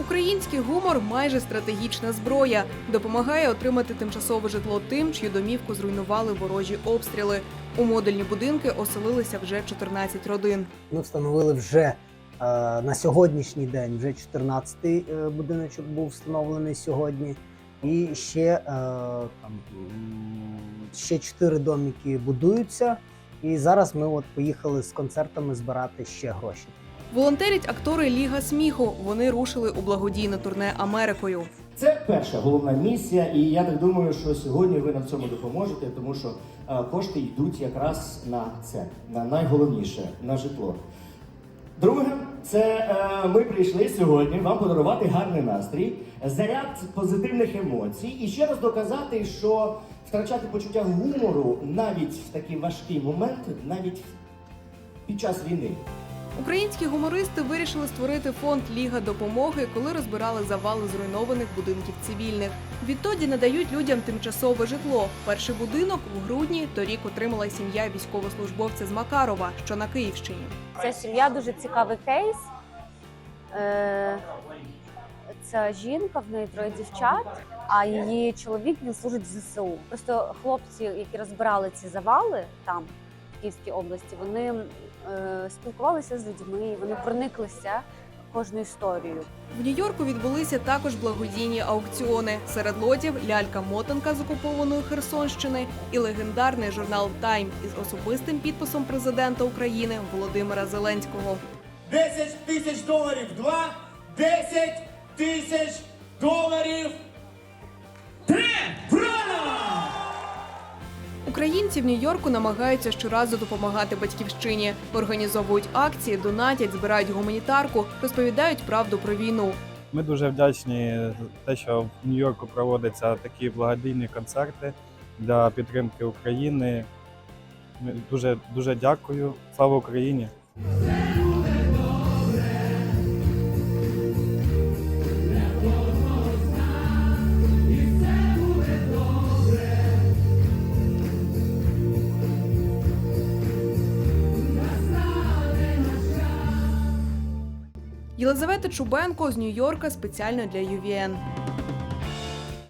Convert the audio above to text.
Український гумор майже стратегічна зброя. Допомагає отримати тимчасове житло тим, чию домівку зруйнували ворожі обстріли. У модульні будинки оселилися вже 14 родин. Ми встановили вже е, на сьогоднішній день, вже 14-й е, будиночок був встановлений сьогодні. І ще, е, там, ще 4 домики будуються. І зараз ми от поїхали з концертами збирати ще гроші. Волонтерять актори Ліга сміху. Вони рушили у благодійне турне Америкою. Це перша головна місія, і я так думаю, що сьогодні ви нам цьому допоможете, тому що е, кошти йдуть якраз на це, на найголовніше на житло. Друге, це е, ми прийшли сьогодні вам подарувати гарний настрій, заряд позитивних емоцій і ще раз доказати, що втрачати почуття гумору навіть в такі важкі моменти, навіть під час війни. Українські гумористи вирішили створити фонд Ліга допомоги, коли розбирали завали зруйнованих будинків цивільних. Відтоді надають людям тимчасове житло. Перший будинок в грудні торік отримала сім'я військовослужбовця з Макарова, що на Київщині. Ця сім'я дуже цікавий кейс. Е, Ця жінка, в неї троє дівчат, а її чоловік він служить в ЗСУ. Просто хлопці, які розбирали ці завали там, Київській області, вони е, спілкувалися з людьми, вони прониклися кожною історією. В Нью-Йорку відбулися також благодійні аукціони. Серед лотів лялька-мотанка з окупованої Херсонщини і легендарний журнал Тайм із особистим підписом президента України Володимира Зеленського. 10 тисяч доларів два, 10 тисяч доларів Українці в Нью-Йорку намагаються щоразу допомагати батьківщині. Організовують акції, донатять, збирають гуманітарку, розповідають правду про війну. Ми дуже вдячні за те, що в Нью-Йорку проводяться такі благодійні концерти для підтримки України. Дуже дуже дякую. Слава Україні! Єлизавета Чубенко з Нью-Йорка спеціально для ЮВН.